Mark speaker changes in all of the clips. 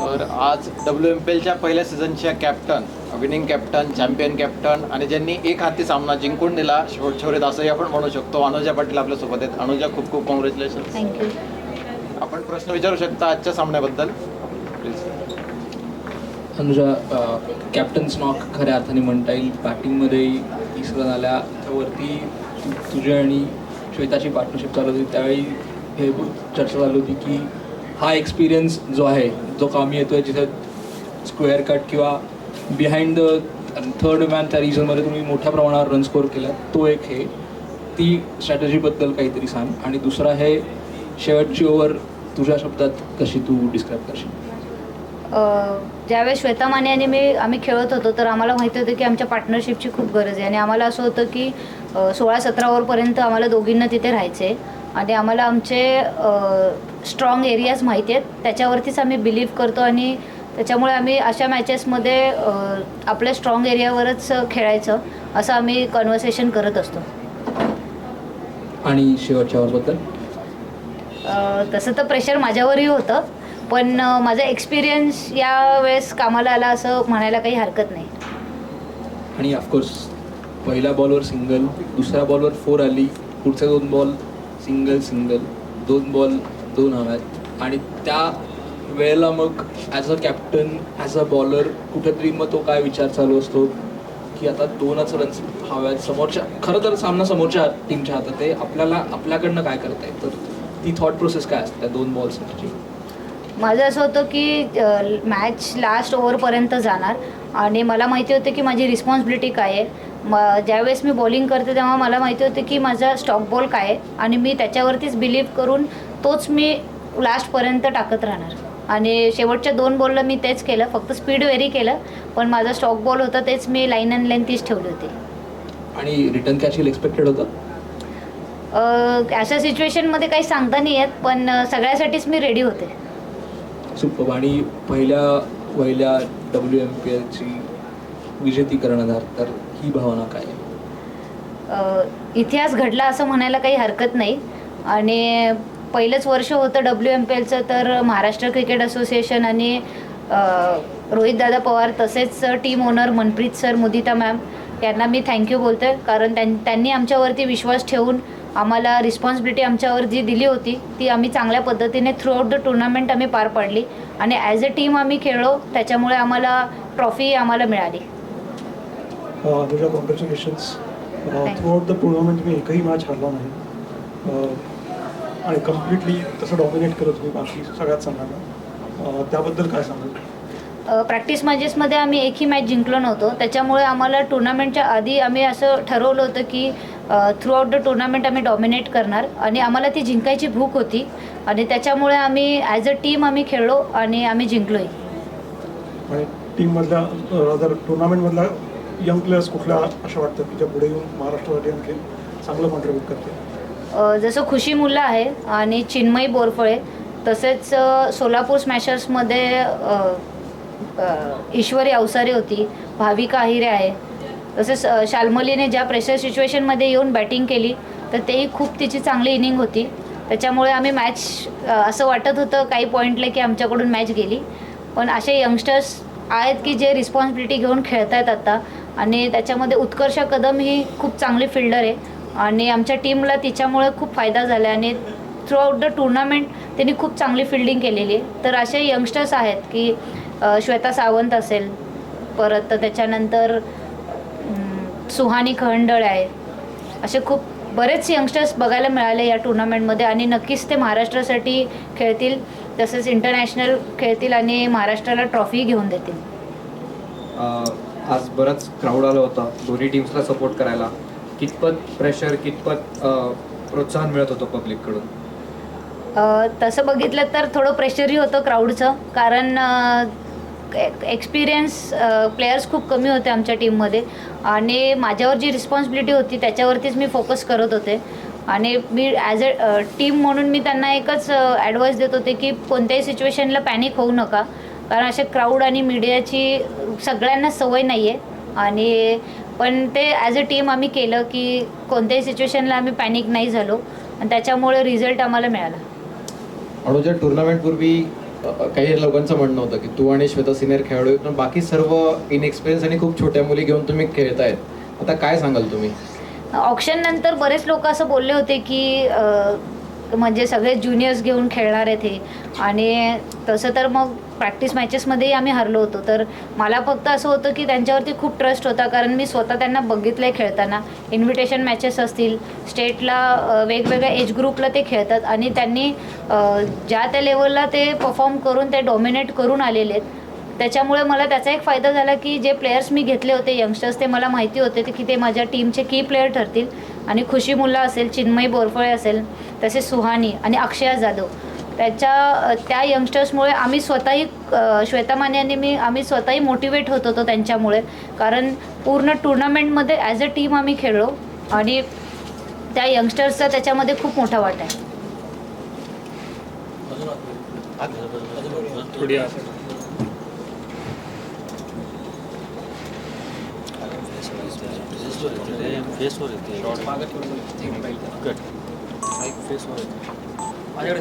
Speaker 1: तर आज W M P एलच्या पहिल्या सीझनच्या captain winning captain champion captain आणि ज्यांनी एक हाती सामना जिंकून दिला छोरीत असंही आपण म्हणू शकतो. अनुजा पाटील आपल्यासोबत आहेत. अनुजा खूप खूप कॉंग्रॅच्युलेशन
Speaker 2: थँक्यू
Speaker 1: आपण प्रश्न विचारू शकता आजच्या सामन्याबद्दल. प्लीज
Speaker 3: अनुजा कॅप्टन्स नॉक खऱ्या अर्थाने म्हणता येईल. बॅटिंगमध्ये तीस रन आल्या. त्यावरती तु- तुझी आणि श्वेताची पार्टनरशिप चालू होती. त्यावेळी हे चर्चा चालू होती की हा एक्सपिरियन्स जो आहे जो कामी येतो आहे जिथे स्क्वेअर कट किंवा बिहाइंड द थर्ड मॅन त्या रिझनमध्ये तुम्ही मोठ्या प्रमाणावर रन स्कोर केला तो एक हे. ती स्ट्रॅटजीबद्दल काहीतरी सांग. आणि दुसरा आहे शेवटची ओव्हर तुझ्या शब्दात कशी तू डिस्क्राईब करशील?
Speaker 2: ज्यावेळेस श्वेता माने आणि मी आम्ही खेळत होतो तर आम्हाला माहिती होतं की आमच्या पार्टनरशिपची खूप गरज आहे. आणि आम्हाला असं होतं की सोळा सतरा ओव्हरपर्यंत आम्हाला दोघींना तिथे राहायचे आणि आम्हाला आमचे स्ट्रॉंग एरियाज माहिती आहेत. त्याच्यावरतीच आम्ही बिलीव्ह करतो आणि त्याच्यामुळे आम्ही अशा मॅचेसमध्ये आपल्या स्ट्रॉंग एरियावरच खेळायचं असं आम्ही कन्व्हर्सेशन करत असतो.
Speaker 3: आणि शेवटच्या
Speaker 2: तसं तर प्रेशर माझ्यावरही होतं पण माझा एक्सपिरियन्स यावेळेस कामाला आला असं म्हणायला काही हरकत नाही.
Speaker 3: आणि ऑफकोर्स पहिल्या बॉलवर सिंगल दुसऱ्या बॉलवर फोर आली पुढचे दोन बॉल सिंगल सिंगल दोन बॉल दोन हव्यात आणि त्या वेळेला मग as a captain as a bowler कुठेतरी मग तो काय विचार चालू असतो? की आता दोनच रन्स हव्यात समोरच्या खरं तर सामना समोरच्या टीमच्या हातात आहे. आपल्याला आपल्याकडनं काय करता येईल तर ती थॉट प्रोसेस काय असते त्या दोन बॉल्सची
Speaker 2: माझं असं होतं की मॅच लास्ट ओव्हरपर्यंत जाणार. आणि मला माहिती होतं की माझी रिस्पॉन्सिबिलिटी काय आहे. म ज्यावेळेस मी बॉलिंग करते तेव्हा मला माहिती होतं की माझा स्टॉक बॉल काय आहे आणि मी त्याच्यावरतीच बिलीव्ह करून तोच मी लास्टपर्यंत टाकत राहणार. आणि शेवटच्या दोन बॉलला मी तेच केलं फक्त स्पीड व्हेरी केलं पण माझा स्टॉक बॉल होता तेच मी लाईन अँड लेन तीच ठेवली होती.
Speaker 3: आणि रिटर्न येईल एक्सपेक्टेड होतं?
Speaker 2: अशा सिच्युएशनमध्ये काही सांगता नाही येत पण सगळ्यासाठीच मी रेडी होते.
Speaker 3: सुपर. आणि पहिल्या पहिल्या डब्ल्यू एम पी एलची विजेती कर्णधार तर ही भावना काय आहे?
Speaker 2: अ, इतिहास घडला असं म्हणायला काही हरकत नाही. आणि पहिलंच वर्ष होतं डब्ल्यू एम पी एलचं तर महाराष्ट्र क्रिकेट असोसिएशन आणि रोहितदादा पवार तसेच team owner Manpreet sir Mudita ma'am यांना मी थँक्यू बोलते कारण त्यां त्यांनी आमच्यावरती विश्वास ठेवून आम्हाला रिस्पॉन्सिबिलिटी आमच्यावर जी दिली होती ती आम्ही चांगल्या पद्धतीने थ्रू आउट द टुर्नामेंट आम्ही पार पाडली. आणि ॲज अ टीम आम्ही खेळलो त्याच्यामुळे आम्हाला ट्रॉफी आम्हाला मिळाली.
Speaker 4: Anuja congratulations
Speaker 2: Thank
Speaker 4: throughout the tournament मी एकही मॅच हरला नाही. आणि कम्प्लिटली तसं डॉमिनेट करत तुम्ही बाकी सगळ्यात अह, त्याबद्दल काय सांगाल?
Speaker 2: प्रॅक्टिस मॅचेसमध्ये आम्ही एकही मॅच जिंकलो नव्हतो. त्याच्यामुळे आम्हाला टुर्नामेंटच्या आधी आम्ही असं ठरवलं होतं की थ्रू आउट द टुर्नामेंट आम्ही डॉमिनेट करणार. आणि आम्हाला ती जिंकायची भूक होती. आणि त्याच्यामुळे आम्ही ॲज अ टीम आम्ही खेळलो आणि आम्ही जिंकलोही
Speaker 4: टीममधल्या अदर टुर्नामेंटमधल्या यंग प्लेयर्स कुठल्या अशा वाटतात की ज्या पुढे येऊन महाराष्ट्रासाठी आणखी चांगलं कॉन्ट्रीब्यूट करते
Speaker 2: जसं खुशी मुलं आहे आणि चिन्मयी बोरफळे तसेच सोलापूर स्मॅशर्समध्ये ईश्वरी अवसारे होती भाविका अहिरे आहे. तसेच शालमलीने शाल्मलीने ज्या प्रेशर सिच्युएशनमध्ये येऊन बॅटिंग केली तर तेही खूप तिची चांगली इनिंग होती. त्याच्यामुळे आम्ही मॅच असं वाटत होतं काही पॉईंटला की आमच्याकडून मॅच गेली. पण असे यंगस्टर्स आहेत की जे रिस्पॉन्सिबिलिटी घेऊन खेळत आहेत आता. आणि त्याच्यामध्ये उत्कर्ष कदम ही खूप चांगली फिल्डर आहे. आणि आमच्या टीमला तिच्यामुळे खूप फायदा झाला आणि थ्रू आउट द टुर्नामेंट त्यांनी खूप चांगली फिल्डिंग केलेली आहे. तर असे यंगस्टर्स आहेत की श्वेता सावंत असेल परत त्याच्यानंतर सुहानी खंडळ आहे असे खूप बरेच यंगस्टर्स बघायला मिळाले या टुर्नामेंटमध्ये आणि नक्कीच ते महाराष्ट्रासाठी खेळतील तसेच इंटरनॅशनल खेळतील आणि महाराष्ट्राला ट्रॉफी घेऊन देतील.
Speaker 5: आज बरंच क्राऊड आलं होतं. दोन्ही टीम्सला सपोर्ट करायला. कितपत प्रेशर कितपत प्रोत्साहन मिळत होतं पब्लिककडून
Speaker 2: तसं बघितलं तर थोडं प्रेशरही होतं क्राऊडचं कारण एक्सपिरियन्स प्लेयर्स खूप कमी होते आमच्या टीममध्ये आणि माझ्यावर जी रिस्पॉन्सिबिलिटी होती त्याच्यावरतीच मी फोकस करत होते. आणि मी ॲज अ टीम म्हणून मी त्यांना एकच ॲडवाईस देत होते की कोणत्याही सिच्युएशनला पॅनिक होऊ नका. कारण असे क्राऊड आणि मीडियाची सगळ्यांना सवय नाही आहे आणि पण ते ॲज अ टीम आम्ही केलं की कोणत्याही सिच्युएशनला आम्ही पॅनिक नाही झालो. आणि त्याच्यामुळे रिझल्ट आम्हाला मिळाला.
Speaker 1: अनुजा टुर्नामेंटपूर्वी काही लोकांचं म्हणणं होतं की तू आणि श्वेता सिनियर खेळाडू पण बाकी सर्व इनएक्सपिरियन्स आणि खूप छोट्या मुली घेऊन तुम्ही खेळतायत आता काय सांगाल तुम्ही?
Speaker 2: ऑप्शन नंतर बरेच लोक असं बोलले होते की म्हणजे सगळे ज्युनियर्स घेऊन खेळणार आहेत हे आणि तसं तर मग प्रॅक्टिस मॅचेसमध्येही आम्ही हरलो होतो. तर मला फक्त असं होतं की त्यांच्यावरती खूप ट्रस्ट होता. कारण मी स्वतः त्यांना बघितलं आहे खेळताना. इन्व्हिटेशन मॅचेस असतील. स्टेटला वेगवेगळ्या एज ग्रुपला ते खेळतात. आणि त्यांनी ज्या त्या लेवलला ते परफॉर्म करून ते डॉमिनेट करून आलेले आहेत. त्याच्यामुळे मला त्याचा एक फायदा झाला की जे प्लेयर्स मी घेतले होते यंगस्टर्स ते मला माहिती होते की ते माझ्या टीमचे की प्लेयर ठरतील. आणि खुशी मुल्ला असेल चिन्मयी बोरफळे असेल तसेच सुहानी आणि अक्षया जाधव. त्याच्या त्या यंगस्टर्समुळे आम्ही स्वतःही श्वेता माने यांनी मी आम्ही स्वतःही मोटिवेट होत होतो त्यांच्यामुळे. कारण पूर्ण टुर्नामेंटमध्ये ॲज अ टीम आम्ही खेळलो आणि त्या यंगस्टर्सचा त्याच्यामध्ये खूप मोठा वाटा आहे.
Speaker 6: फेसवर येते फेसवर येते माझ्याकडे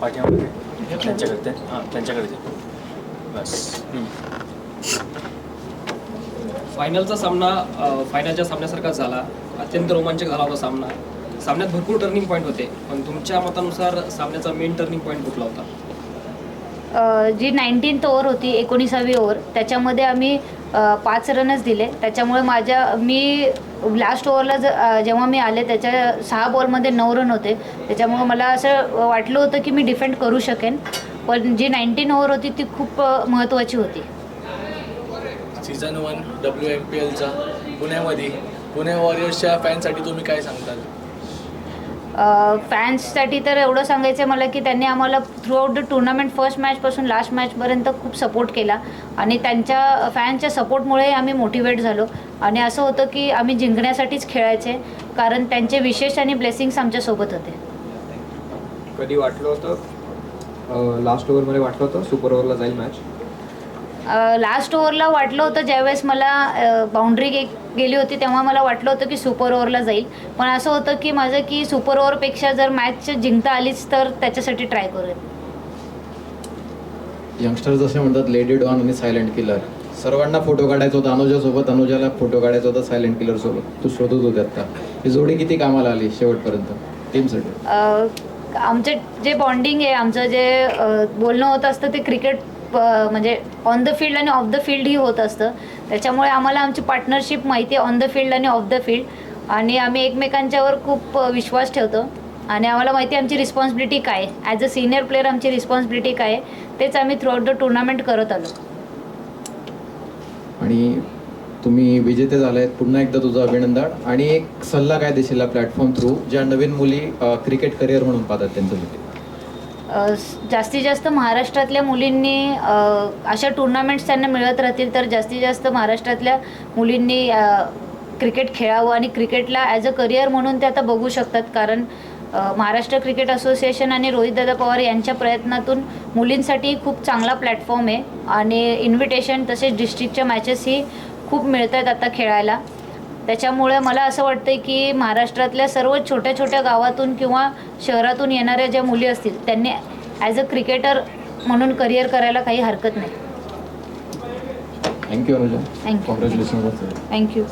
Speaker 6: पाठीमागे त्यांच्याकडे हां त्यांच्याकडे बस।
Speaker 7: फायनलचा सामना फायनलच्या सामन्यासारखा झाला. अत्यंत रोमांचक झाला होता सामना. सामन्यात भरपूर टर्निंग पॉईंट होते पण तुमच्या मतानुसार सामन्याचा मेन टर्निंग पॉईंट कुठला होता?
Speaker 2: जी नाईन्टीन्थ ओव्हर होती एकोणीसावी ओव्हर त्याच्यामध्ये आम्ही पाच रनच दिले. त्याच्यामुळे माझ्या मी लास्ट ओव्हरला ज जेव्हा मी आले त्याच्या सहा बॉलमध्ये नऊ रन होते. त्याच्यामुळे मला असं वाटलं होतं की मी डिफेंड करू शकेन. पण जी नाईन्टीन ओव्हर होती ती खूप महत्त्वाची होती.
Speaker 8: Season one W M P एलचा पुण्यामध्ये. पुणे वॉरियर्सच्या फॅनसाठी तुम्ही काय सांगताल?
Speaker 2: फॅन्ससाठी तर एवढं सांगायचं आहे मला की त्यांनी आम्हाला throughout the tournament first मॅचपासून लास्ट मॅचपर्यंत खूप सपोर्ट केला. आणि त्यांच्या फॅनच्या सपोर्टमुळे आम्ही मोटिवेट झालो. आणि असं होतं की आम्ही जिंकण्यासाठीच खेळायचे कारण त्यांचे विशेष आणि ब्लेसिंग्स आमच्यासोबत होते.
Speaker 5: कधी वाटलं होतं? लास्ट ओव्हरमध्ये वाटलं होतं? सुपर ओव्हरला जाईल मॅच
Speaker 2: लास्ट ओव्हरला वाटलं होतं ज्यावेळेस मला बाउंड्री गे गेली होती तेव्हा मला वाटलं होतं की सुपर ओव्हरला जाईल. पण असं होतं की माझं की सुपर ओव्हरपेक्षा जर मॅच जिंकता आलीच तर त्याच्यासाठी ट्राय करूया.
Speaker 1: यंगस्टर्स जसे म्हणतात लेडी डॉन आणि सायलेंट किलर सर्वांना फोटो काढायचा होता अनुजासोबत अनुजाला फोटो काढायचा होता सायलेंट किलर सोबत. तू शोधत होती आता. ही जोडी किती कामाला आली शेवटपर्यंत? टीमसाठी
Speaker 2: आमचे जे बॉन्डिंग आहे आमचं जे बोलणं होत असतं ते क्रिकेट म्हणजे ऑन द फील्ड आणि ऑफ द फील्डही होत असतं. त्याच्यामुळे आम्हाला आमची पार्टनरशिप माहिती आहे ऑन द फील्ड आणि ऑफ द फील्ड आणि आम्ही एकमेकांच्यावर खूप विश्वास ठेवतो. आणि आम्हाला माहिती आहे आमची रिस्पॉन्सिबिलिटी काय आहे. ॲज अ सिनियर प्लेअर आमची रिस्पॉन्सिबिलिटी काय तेच आम्ही थ्रू आउट द टुर्नामेंट करत आलो.
Speaker 1: आणि तुम्ही विजेते झाले आहेत पुन्हा एकदा तुझं अभिनंदन. आणि एक सल्ला काय देशील प्लॅटफॉर्म थ्रू ज्या नवीन मुली क्रिकेट करिअर म्हणून पाहतात त्यांच्यासाठी
Speaker 2: जास्तीत जास्त महाराष्ट्रातल्या मुलींनी अशा टुर्नामेंट्स त्यांना मिळत राहतील तर जास्तीत जास्त महाराष्ट्रातल्या मुलींनी क्रिकेट खेळावं आणि क्रिकेटला ॲज अ करिअर म्हणून ते आता बघू शकतात. कारण महाराष्ट्र क्रिकेट असोसिएशन आणि रोहितदादा पवार यांच्या प्रयत्नातून मुलींसाठी खूप चांगला प्लॅटफॉर्म आहे. आणि इन्व्हिटेशन तसेच डिस्ट्रिक्टच्या मॅचेसही खूप मिळत आहेत आता खेळायला. त्याच्यामुळे मला असं वाटतं की महाराष्ट्रातल्या सर्व छोट्या छोट्या गावातून किंवा शहरातून येणाऱ्या ज्या मुली असतील त्यांनी ॲज अ क्रिकेटर म्हणून करिअर करायला काही हरकत नाही.
Speaker 1: थँक्यू अनुजा. Congratulation
Speaker 2: thank you